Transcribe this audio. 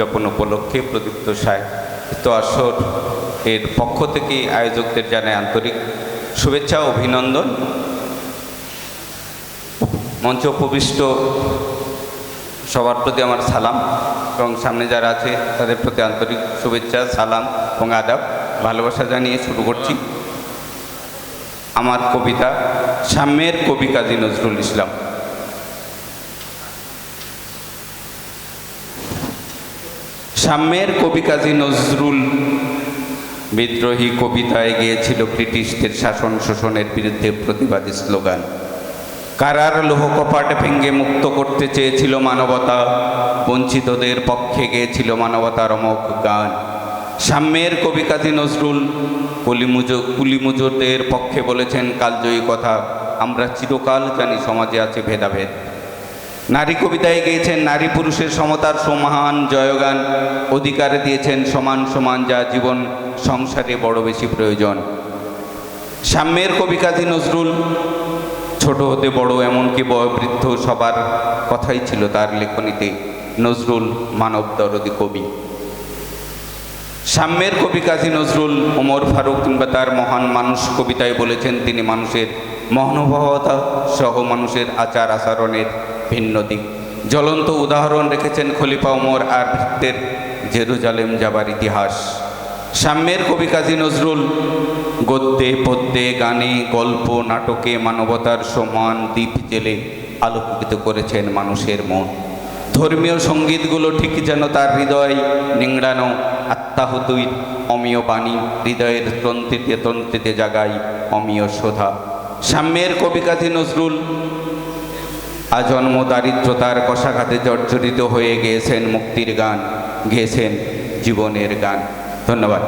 উদযাপন উপলক্ষে প্রদীপ্ত সাহিত্য আসর এর পক্ষ থেকে আয়োজকদের জানায় আন্তরিক শুভেচ্ছা, অভিনন্দন। মঞ্চ উপবিষ্ট সবার প্রতি আমার সালাম এবং সামনে যারা আছে, তাদের প্রতি আন্তরিক শুভেচ্ছা, সালাম এবং আদাব, ভালোবাসা জানিয়ে শুরু করছি। আমার কবিতা, সাম্যের কবি কাজী নজরুল ইসলাম। সাম্যের কবি কাজী নজরুল বিদ্রোহী কবিতায় গিয়েছিল ব্রিটিশদের শাসন শোষণের বিরুদ্ধে প্রতিবাদী স্লোগান। কারার লোহ কপাট ভেঙ্গে মুক্ত করতে চেয়েছিল মানবতা, বঞ্চিতদের পক্ষে গিয়েছিল মানবতার অমোঘ গান। সাম্যের কবি কাজী নজরুল কলিমুজো কুলিমুজোদের পক্ষে বলেছেন, কালজয়ী কথা, আমরা চিরকাল জানি সমাজে আছে ভেদাভেদ। নারী কবিতায় গিয়েছেন, নারী পুরুষের সমতার সমান জয়গান, অধিকার দিয়েছেন, সমান সমান যা জীবন সংসারে বড় বেশি প্রয়োজন। সাম্যের কবি কাজী নজরুল, ছোট হতে বড় এমনকি বয়োবৃদ্ধ সবার কথাই ছিল তার লেখনীতে, নজরুল মানব দরদি কবি। সাম্যের কবি কাজী নজরুল, ওমর ফারুক কিংবা তার মহান মানুষ কবিতায় বলেছেন, তিনি মানুষের মহানুভবতা সহ মানুষের আচার আচরণের ভিন্ন দিক। জ্বলন্ত উদাহরণ রেখেছেন খলিফা ওমর আর ভৃত্যের জেরুজালেম যাবার ইতিহাস। সাম্যের কবি কাজী নজরুল, গদ্যে, পদ্যে, গানে, গল্প, নাটকে মানবতার সমান দ্বীপ জেলে আলোকিত করেছেন মানুষের মন। ধর্মীয় সঙ্গীতগুলো ঠিক যেন তার হৃদয় নিংড়ানো আত্মাহুতুই অমীয় বাণী, হৃদয়ের তন্ত্রিতে তন্ত্রিতে জাগাই অমীয় শোধা সাম্যের কবি কাজী নজরুল আজন্ম দারিদ্রতার কষাঘাতে জর্জরিত হয়ে গিয়েছেন মুক্তির গান, গেয়েছেন জীবনের গান। ধন্যবাদ।